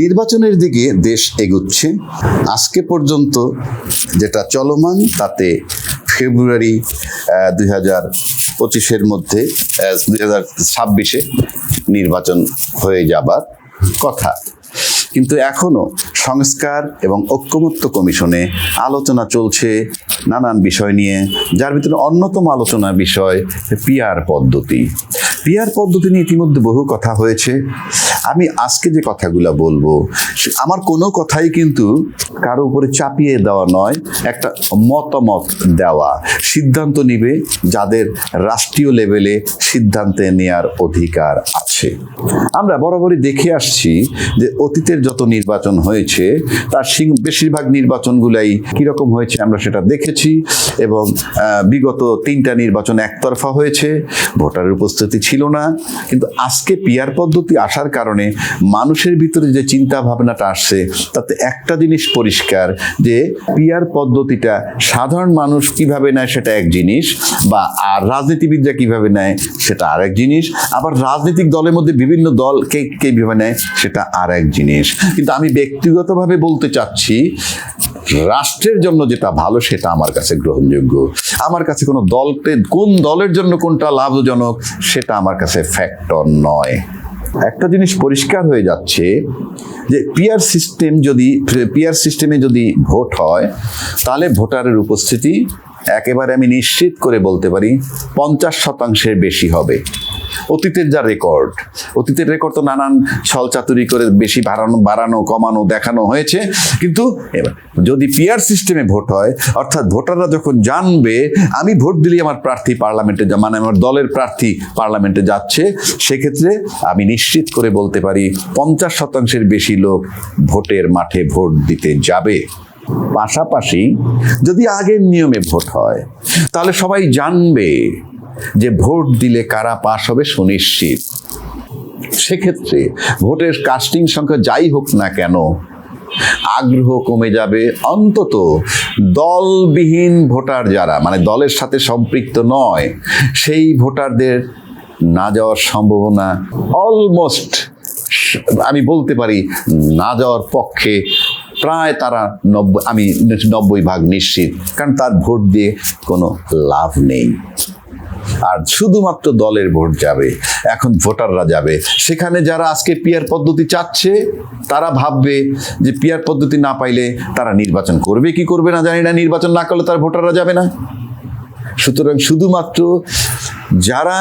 নির্বাচনের দিকে দেশ এগুচ্ছে। আজকে পর্যন্ত যেটা চলমান, তাতে ফেব্রুয়ারি দুই হাজার পঁচিশের মধ্যে দুই হাজার ছাব্বিশে নির্বাচন হয়ে যাবার কথা। কিন্তু এখনও সংস্কার এবং ঐক্যমত্য কমিশনে আলোচনা চলছে নানান বিষয় নিয়ে, যার ভিতরে অন্যতম আলোচনা বিষয় পিয়ার পদ্ধতি। পিয়ার পদ্ধতি নিয়ে ইতিমধ্যে বহু কথা হয়েছে। আমি আজকে যে কথাগুলো বলব আমার কোনো কথাই কিন্তু কারও উপরে চাপিয়ে দেওয়া নয়, একটা মতামত দেওয়া। সিদ্ধান্ত নিবে যাদের রাষ্ট্রীয় লেভেলে সিদ্ধান্তে নেয়ার অধিকার আছে। আমরা বরাবরই দেখে আসছি যে অতীতের যত নির্বাচন হয়েছে, তার বেশিরভাগ নির্বাচনগুলাই কীরকম হয়েছে আমরা সেটা দেখেছি এবং বিগত তিনটা নির্বাচন একতরফা হয়েছে, ভোটারের উপস্থিতি ছিল না। কিন্তু আজকে পিয়ার পদ্ধতি আসার কারণে মানুষের ভিতরে যে চিন্তা ভাবনাটা আসছে, তাতে একটা জিনিস পরিষ্কার যে পিয়ার পদ্ধতিটা সাধারণ মানুষ কীভাবে নেয় সেটা এক জিনিস বা আর রাজনীতিবিদরা কীভাবে নেয় সেটা আরেক জিনিস। আবার রাজনৈতিক দলের মধ্যে বিভিন্ন দল কে কে কীভাবে নেয় সেটা আর এক জিনিস। কিন্তু আমি ব্যক্তিগতভাবে বলতে চাচ্ছি, রাষ্ট্রের জন্য যেটা ভালো সেটা আমার কাছে গ্রহণযোগ্য। আমার কাছে কোনো দলকে, কোন দলের জন্য কোনটা লাভজনক সেটা আমার কাছে ফ্যাক্টর নয়। একটা জিনিস পরিষ্কার হয়ে যাচ্ছে যে পিয়ার সিস্টেম যদি পিয়ার সিস্টেমে যদি ভোট হয়, তাহলে ভোটারের উপস্থিতি একেবারে আমি নিশ্চিত করে বলতে পারি পঞ্চাশ শতাংশের বেশি হবে। অতীতের যা রেকর্ড অতীতের রেকর্ড তো নানান ছলচাতুরি করে বেশি বাড়ানো বাড়ানো, কমানো, দেখানো হয়েছে। কিন্তু যদি পিয়ার সিস্টেমে ভোট হয়, অর্থাৎ ভোটাররা যখন জানবে, আমি ভোট দিলে আমার প্রার্থী পার্লামেন্টে মানে আমার দলের প্রার্থী পার্লামেন্টে যাচ্ছে, সেক্ষেত্রে আমি নিশ্চিত করে বলতে পারি পঞ্চাশ শতাংশের বেশি লোক ভোটের মাঠে ভোট দিতে যাবে। পাশাপাশি যদি আগের নিয়মে ভোট হয়, তাহলে সবাই জানবে যে ভোট দিলে কারা পাশ হবে সুনিশ্চিত। সেক্ষেত্রে ভোটের কাস্টিং সংখ্যা যাই হোক না কেন, আগ্রহ কমে যাবে অন্তত দলবিহীন ভোটার যারা মানে দলের সাথে সম্পৃক্ত নয়, সেই ভোটারদের না যাওয়ার সম্ভাবনা অলমোস্ট আমি বলতে পারি না যাওয়ার পক্ষে প্রায় তারা নব্বই, আমি নব্বই ভাগ নিশ্চিত, কারণ তার ভোট দিয়ে কোনো লাভ নেই। আর শুধুমাত্র দলের ভোট যাবে, এখন ভোটাররা যাবে। সেখানে যারা আজকে পিয়ার পদ্ধতি চাচ্ছে, তারা ভাববে যে পিয়ার পদ্ধতি না পাইলে তারা নির্বাচন করবে কি করবে না জানি না, নির্বাচন না করলে তার ভোটাররা যাবে না। সুতরাং শুধুমাত্র যারা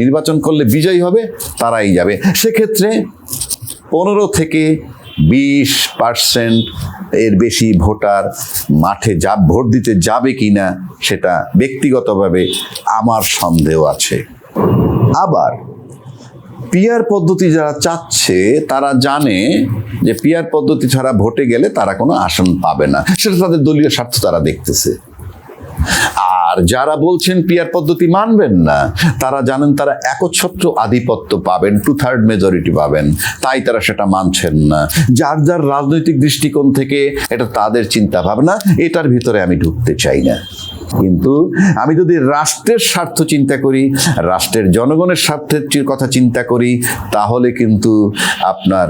নির্বাচন করলে বিজয়ী হবে, তারাই যাবে। সেক্ষেত্রে পনেরো থেকে বিশ পার্সেন্ট এর বেশি ভোটার মাঠে যা, ভোট দিতে যাবে কি না সেটা ব্যক্তিগতভাবে আমার সন্দেহ আছে। আবার পিয়ার পদ্ধতি যারা চাচ্ছে, তারা জানে যে পিয়ার পদ্ধতি ছাড়া ভোটে গেলে তারা কোনো আসন পাবে না। সেটা তাদের দলীয় স্বার্থ তারা দেখতেছে। আর যারা বলছেন পিয়ার পদ্ধতি মানবেন না তারা জানেন তারা একচ্ছত্র আধিপত্য পাবেন টু থার্ড মেজরিটি পাবেন। তাই তারা সেটা মানছেন না। যার যার রাজনৈতিক দৃষ্টিকোণ থেকে এটা তাদের চিন্তা ভাবনা এটার ভিতরে আমি ঢুকতে চাই না। কিন্তু আমি যদি রাষ্ট্রের স্বার্থ চিন্তা করি রাষ্ট্রের জনগণের স্বার্থের কথা চিন্তা করি তাহলে কিন্তু আপনার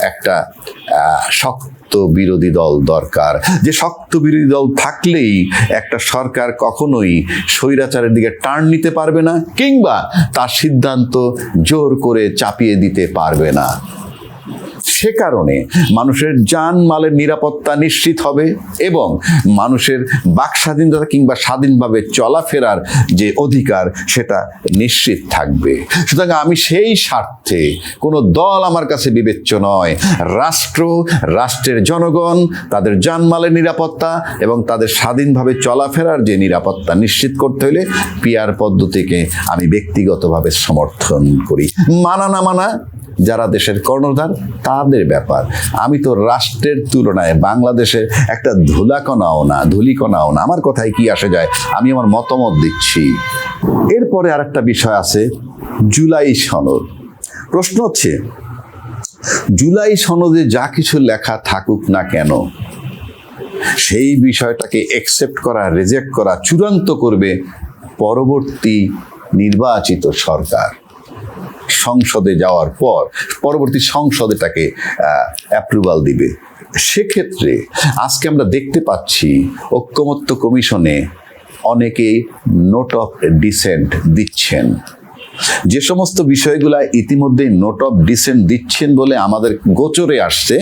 একটা আহ, শক্ত বিরোধী দল দরকার। যে শক্ত বিরোধী দল থাকলেই একটা সরকার কখনোই স্বৈরাচারের দিকে টার্ন নিতে পারবে না, কিংবা তার সিদ্ধান্ত জোর করে চাপিয়ে দিতে পারবে না। সে কারণে মানুষের যান মালের নিরাপত্তা নিশ্চিত হবে এবং মানুষের বাক স্বাধীনতা কিংবা স্বাধীনভাবে চলাফেরার যে অধিকার, সেটা নিশ্চিত থাকবে। সুতরাং আমি সেই স্বার্থে কোনো দল আমার কাছে বিবেচ্য নয়। রাষ্ট্র, রাষ্ট্রের জনগণ, তাদের জানমালের নিরাপত্তা এবং তাদের স্বাধীনভাবে চলাফেরার যে নিরাপত্তা নিশ্চিত করতে হলে পিয়ার পদ্ধতিকে আমি ব্যক্তিগতভাবে সমর্থন করি। মানা না মানা যারা দেশের কর্ণধার, তাদের ব্যাপার। আমি তো রাষ্ট্রের তুলনায় বাংলাদেশের একটা ধুলাকণাও না, ধুলিকণাও না। আমার কথায় কি আসে যায়? আমি আমার মতামত দিচ্ছি। এরপরে আর একটা বিষয় আছে, জুলাই সনদ। প্রশ্ন হচ্ছে, জুলাই সনদে যা কিছু লেখা থাকুক না কেন, সেই বিষয়টাকে একসেপ্ট করা রিজেক্ট করা চূড়ান্ত করবে পরবর্তী নির্বাচিত সরকার। সংসদে যাওয়ার পর পরবর্তী সংসদ এটাকে অ্যাপ্রুভাল দিবে। সেক্ষেত্রে আজকে আমরা দেখতে পাচ্ছি ঐক্যমত্য কমিশনে অনেকেই নোট অফ ডিসেন্ট দিচ্ছেন। যে সমস্ত বিষয়গুলা ইতিমধ্যে নোট অফ ডিসেন্ট দিচ্ছেন বলে আমাদের গোচরে আসছে,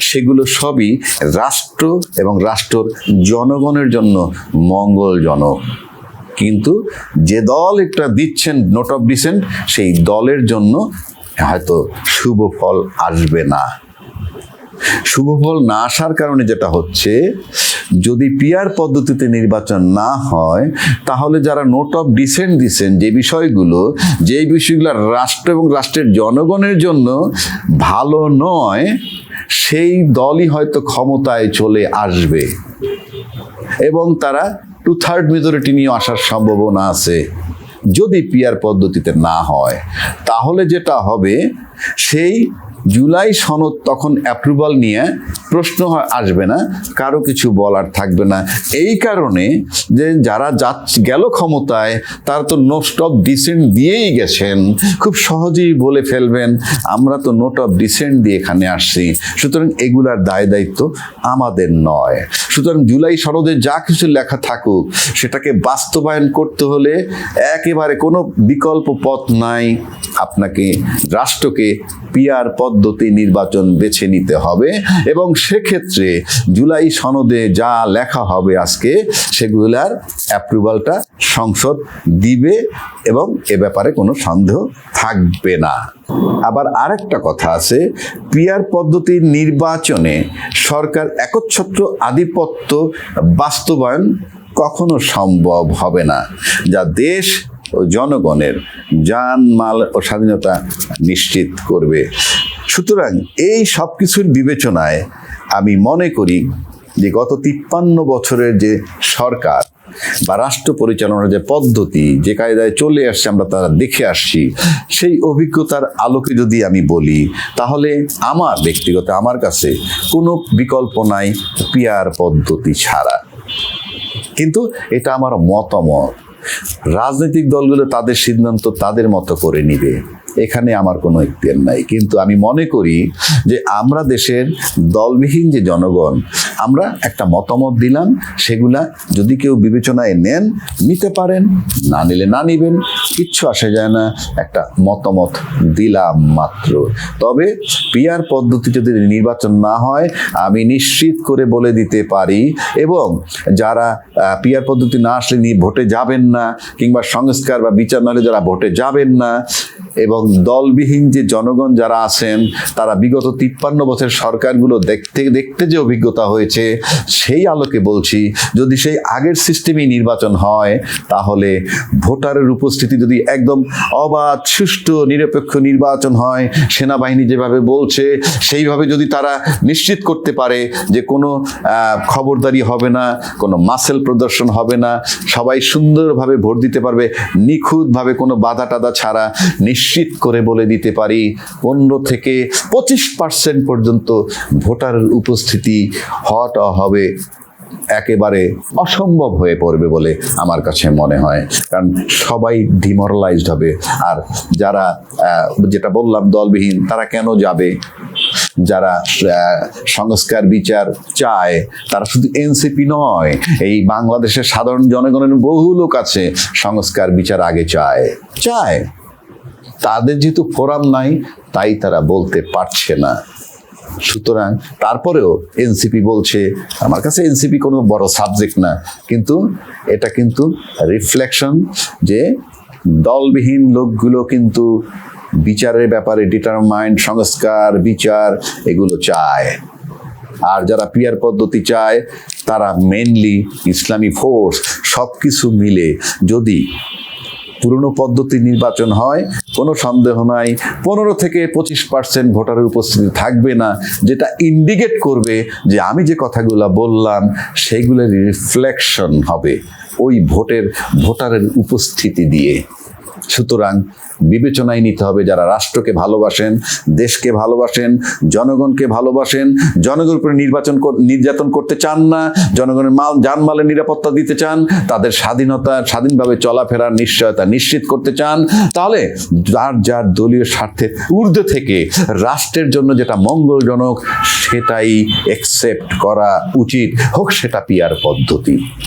সেগুলো সবই রাষ্ট্র এবং রাষ্ট্রর জনগণের জন্য মঙ্গলজনক। কিন্তু যে দল একটা দিচ্ছেন নোট অফ ডিসেন্ট সেই দলের জন্য হয়তো শুভ ফল আসবে না। শুভ ফল না আসার কারণে যেটা হচ্ছে, যদি পিয়ার পদ্ধতিতে নির্বাচন না হয়, তাহলে যারা নোট অফ ডিসেন্ট দিচ্ছেন, যে বিষয়গুলো যে বিষয়গুলো রাষ্ট্র এবং রাষ্ট্রের জনগণের জন্য ভালো নয়, সেই দলই হয়তো ক্ষমতায় চলে আসবে। এবং তারা টু থার্ড মেজরিটি নিয়ে আসার সম্ভাবনা আছে। যদি পিয়ার পদ্ধতিতে না হয়, তাহলে যেটা হবে, সেই জুলাই সনদ তখন অ্যাপ্রুভাল নিয়ে প্রশ্ন আসবে না, কারও কিছু বলার থাকবে না। এই কারণে যে যারা যাচ্ছে গেল ক্ষমতায়, তারা তো নোট অফ ডিসেন্ট দিয়েই গেছেন। খুব সহজেই বলে ফেলবেন, আমরা তো নোট অফ ডিসেন্ট দিয়ে এখানে আসছি। সুতরাং এগুলার দায় দায়িত্ব আমাদের নয়। সুতরাং জুলাই সনদে যা কিছু লেখা থাকুক, সেটাকে বাস্তবায়ন করতে হলে একেবারে কোনো বিকল্প পথ নাই। আপনাকে, রাষ্ট্রকে পিয়ার পদ্ধতি নির্বাচন বেছে নিতে হবে এবং সেক্ষেত্রে জুলাই সনদে যা লেখা হবে আজকে সেগুলার অ্যাপ্রুভালটা সংসদ দিবে এবং এ ব্যাপারে কোনো সন্দেহ থাকবে না। আবার আরেকটা কথা আছে, পিয়ার পদ্ধতির নির্বাচনে সরকার একচ্ছত্র আধিপত্য বাস্তবায়ন কখনো সম্ভব হবে না, যা দেশ ও জনগণের জান মাল ও স্বাধীনতা নিশ্চিত করবে। সুতরাং এই সব কিছুর বিবেচনায় আমি মনে করি যে গত তিপ্পান্ন বছরের যে সরকার বা রাষ্ট্র পরিচালনার যে পদ্ধতি, যে কায়দায় চলে আসছে, আমরা তারা দেখে আসছি, সেই অভিজ্ঞতার আলোকে যদি আমি বলি, তাহলে আমার ব্যক্তিগত, আমার কাছে কোনো বিকল্প নাই পিয়ার পদ্ধতি ছাড়া। কিন্তু এটা আমার মতামত। রাজনৈতিক দলগুলো তাদের সিদ্ধান্ত তাদের মতো করে নিবে। এখানে আমার কোনো ইখতিয়ার নাই। কিন্তু আমি মনে করি যে আমরা দেশের দলবিহীন যে জনগণ, আমরা একটা মতামত দিলাম, সেগুলা যদি কেউ বিবেচনায় নেন, নিতে পারেন, না নিলে না নিবেন, কিচ্ছু আসে যায় না, একটা মতামত দিলাম মাত্র। তবে পিয়ার পদ্ধতি যদি নির্বাচন না হয়, আমি নিশ্চিত করে বলে দিতে পারি, এবং যারা পিয়ার পদ্ধতি না আসলে ভোটে যাবেন না, কিংবা সংস্কার বা বিচার নাহলে যারা ভোটে যাবেন না এবং দলবিহীন যে জনগণ যারা আছেন, তারা বিগত তিপ্পান্ন বছর সরকারগুলো দেখতে দেখতে যে অভিজ্ঞতা হয়েছে, সেই আলোকে বলছি, যদি সেই আগের সিস্টেমেই নির্বাচন হয়, তাহলে ভোটারের উপস্থিতি যদি একদম অবাধ, সুষ্ঠু, নিরপেক্ষ নির্বাচন হয়, সেনাবাহিনী যেভাবে বলছে, সেইভাবে যদি তারা নিশ্চিত করতে পারে যে কোনো খবরদারি হবে না, কোনো মাসেল প্রদর্শন হবে না, সবাই সুন্দরভাবে ভোট দিতে পারবে, নিখুঁতভাবে কোনো বাধা টাধা ছাড়া নিশ্চিত করে বলে দিতে পারি, পনেরো থেকে পঁচিশ পার্সেন্ট পর্যন্ত ভোটারের উপস্থিতি হওয়াটা হবে, একেবারে অসম্ভব হয়ে পড়বে বলে আমার কাছে মনে হয়। কারণ সবাই ডিমোরালাইজড হবে। আর যারা যেটা বললাম, দলবিহীন, তারা কেন যাবে? যারা সংস্কার বিচার চায়, তারা শুধু এনসিপি নয়, এই বাংলাদেশের সাধারণ জনগণের বহু লোক আছে, সংস্কার বিচার আগে চায়। চায়। তাদের যেহেতু ফোরাম নাই, তাই তারা বলতে পারছে না। সুতরাং তারপরেও এনসিপি বলছে, আমার কাছে এনসিপি কোনো বড় সাবজেক্ট না, কিন্তু এটা কিন্তু রিফ্লেকশন যে দলবিহীন লোকগুলো কিন্তু বিচারের ব্যাপারে ডিটারমাইন্ড সংস্কার, বিচার, এগুলো চায়। আর যারা পিয়ার পদ্ধতি চায়, তারা মেনলি ইসলামী ফোর্স সব কিছু মিলে যদি পুরনো পদ্ধতি নির্বাচন হয়, কোনো সন্দেহ নাই। পনেরো থেকে পঁচিশ পার্সেন্ট ভোটারের উপস্থিতি থাকবে না, যেটা ইন্ডিকেট করবে যে আমি যে কথাগুলো বললাম, সেগুলোর রিফ্লেকশন হবে ওই ভোটের, ভোটারের উপস্থিতি দিয়ে। সুতরাং বিবেচনায় নিতে হবে যারা রাষ্ট্রকে ভালোবাসেন, দেশকে ভালোবাসেন, জনগণকে ভালোবাসেন, জনগণের উপরে নির্বাচন নির্যাতন করতে চান না, জনগণের মাল জানমালের নিরাপত্তা দিতে চান, তাদের স্বাধীনতা, স্বাধীনভাবে চলাফেরার নিশ্চয়তা নিশ্চিত করতে চান, তাহলে যার যার দলীয় স্বার্থের ঊর্ধ্বে থেকে রাষ্ট্রের জন্য যেটা মঙ্গলজনক সেটাই একসেপ্ট করা উচিত। হোক সেটা পিয়ার পদ্ধতি।